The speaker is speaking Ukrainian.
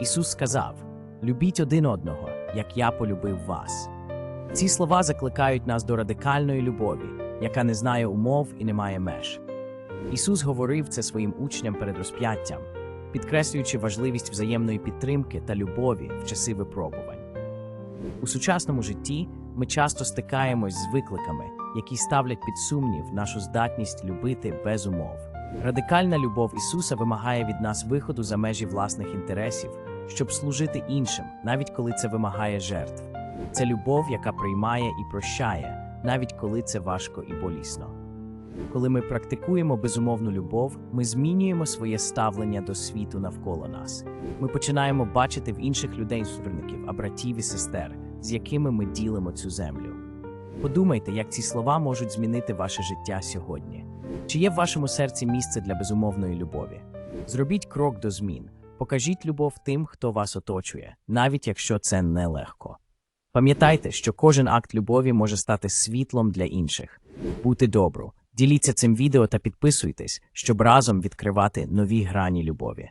Ісус сказав: Любіть один одного, як я полюбив вас. Ці слова закликають нас до радикальної любові, яка не знає умов і не має меж. Ісус говорив це своїм учням перед розп'яттям, підкреслюючи важливість взаємної підтримки та любові в часи випробувань. У сучасному житті ми часто стикаємось з викликами, які ставлять під сумнів нашу здатність любити без умов. Радикальна любов Ісуса вимагає від нас виходу за межі власних інтересів, щоб служити іншим, навіть коли це вимагає жертв. Це любов, яка приймає і прощає, навіть коли це важко і болісно. Коли ми практикуємо безумовну любов, ми змінюємо своє ставлення до світу навколо нас. Ми починаємо бачити в інших людей суперників, а братів і сестер, з якими ми ділимо цю землю. Подумайте, як ці слова можуть змінити ваше життя сьогодні. Чи є в вашому серці місце для безумовної любові? Зробіть крок до змін. Покажіть любов тим, хто вас оточує, навіть якщо це нелегко. Пам'ятайте, що кожен акт любові може стати світлом для інших. Будьте добру, діліться цим відео та підписуйтесь, щоб разом відкривати нові грані любові.